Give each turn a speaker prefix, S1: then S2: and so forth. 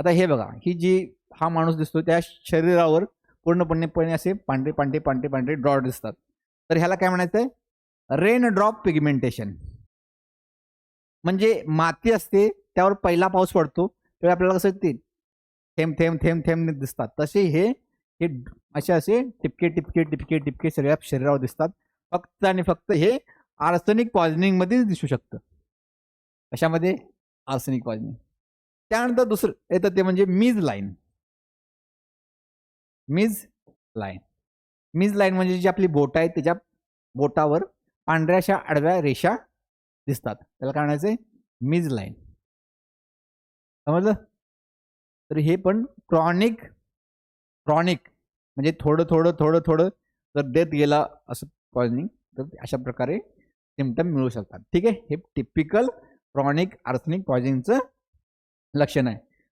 S1: आता हे बघा ही जी हा माणूस दिसतो त्या शरीरावर पूर्णपणेपणे असे पांढरे पांढरे पांढरे पांढरे ड्रॉट दिसतात. तर ह्याला काय म्हणायचं आहे रेन ड्रॉप पिगमेंटेशन म्हणजे माती असते त्यावर पहिला पाऊस पडतो त्यावेळी आपल्याला कसं ते थेंब थेंब थेंब थेंब दिसतात. तसे हे हे असे असे टिपके टिपके टिपके टिपके सगळ्या शरीरावर दिसतात. फक्त आणि फक्त हे आर्सनिक पॉइनिंगमध्येच दिसू शकतं. कशामध्ये? आर्सनिक पॉइझनिंग त्यानंतर दुसरं येतं ते म्हणजे मीज लाईन. मीज लाईन. मीज लाईन म्हणजे जी आपली बोट आहे त्याच्या बोटावर पांढऱ्याशा आडव्या रेषा दिसतात. त्याला काय म्हणायचं मीज लाईन. समजलं? तर हे पण क्रॉनिक क्रॉनिक म्हणजे थोडं थोडं थोडं थोडं जर देत गेला असं पॉइझनिंग तर अशा प्रकारे सिमटम मिळू शकतात. ठीक आहे? हे टिपिकल क्रॉनिक आर्थनिक पॉइझनिंगचं लक्षण आहे